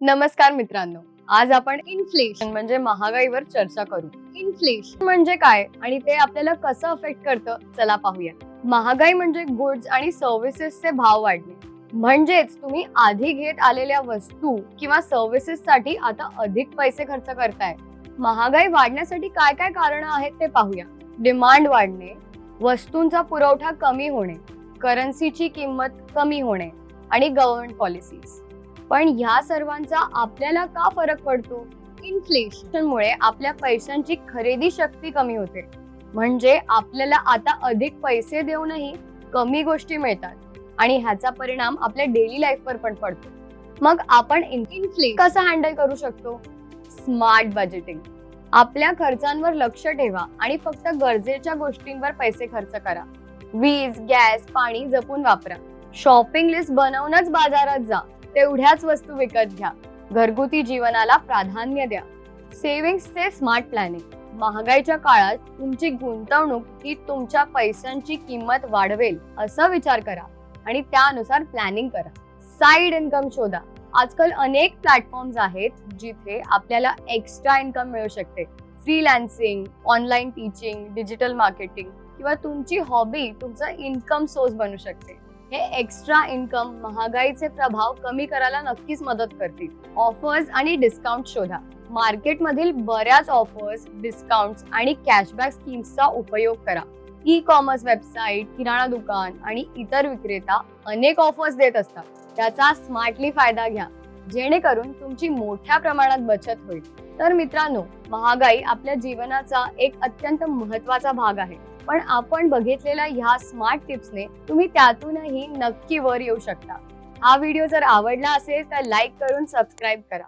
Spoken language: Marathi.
नमस्कार मित्रांनो. आज आपण इन्फ्लेशन म्हणजे महागाईवर चर्चा करू. इन्फ्लेशन म्हणजे काय आणि ते आपल्याला कसं अफेक्ट करतं? चला पाहूया. महागाई म्हणजे गुड्स आणि सर्व्हिसेसचे भाव वाढणे. म्हणजेच तुम्ही आधी घेत आलेल्या वस्तू किंवा सर्व्हिसेससाठी आता अधिक पैसे खर्च करताय. महागाई वाढण्यासाठी काय काय कारण आहेत ते पाहूया. डिमांड वाढणे वस्तूंचा पुरवठा कमी होणे करन्सीची किंमत कमी होणे आणि गव्हर्नमेंट पॉलिसीज पण ह्या सर्वांचा आपल्याला का फरक पडतो? इन्फ्लेशनमुळे आपल्या पैशांची खरेदी शक्ती कमी होते. म्हणजे आपल्याला आता अधिक पैसे देऊनही कमी गोष्टी मिळतात आणि ह्याचा परिणाम आपल्या डेली लाईफवर पण पडतो. मग आपण इन्फ्लेशन कसं हँडल करू शकतो? स्मार्ट बजेटिंग आपल्या खर्चांवर लक्ष ठेवा आणि फक्त गरजेच्या गोष्टींवर पैसे खर्च करा. वीज गॅस पाणी जपून वापरा. शॉपिंग लिस्ट बनवूनच बाजारात जा. तेवढ्याच वस्तू विकत घ्या. घरगुती जीवनाला प्राधान्य द्या. सेव्हिंग्सचे स्मार्ट प्लॅनिंग महागाईच्या काळात तुमची गुंतवणूक ही तुमच्या पैशांची किंमत वाढवेल असा विचार करा आणि त्यानुसार प्लॅनिंग करा. साईड इन्कम शोधा. आजकाल अनेक प्लॅटफॉर्म्स आहेत जिथे आपल्याला एक्स्ट्रा इन्कम मिळू शकते. Freelancing online teaching digital marketing किंवा तुमची हॉबी तुमचा इन्कम सोर्स बनू शकते. हे एक्स्ट्रा इन्कम महागाईचे प्रभाव कमी करायला नक्कीच मदत करतील. ऑफर्स आणि डिस्काउंट शोधा. मार्केटमधील बऱ्याच ऑफर्स डिस्काउंट्स आणि कॅशबॅक स्कीम्सचा उपयोग करा. ई कॉमर्स वेबसाईट किराणा दुकान आणि इतर विक्रेता अनेक ऑफर्स देत असतात. त्याचा स्मार्टली फायदा घ्या. जेणेकरून तुमची मोठ्या प्रमाणात बचत होईल. तर मित्रांनो महागाई आपल्या जीवनाचा एक अत्यंत महत्त्वाचा भाग आहे. पण आपण बघितलेल्या ह्या स्मार्ट टिप्सने तुम्ही त्यातूनही नक्की वर येऊ शकता. हा व्हिडिओ जर आवडला असेल तर लाईक करून सबस्क्राईब करा.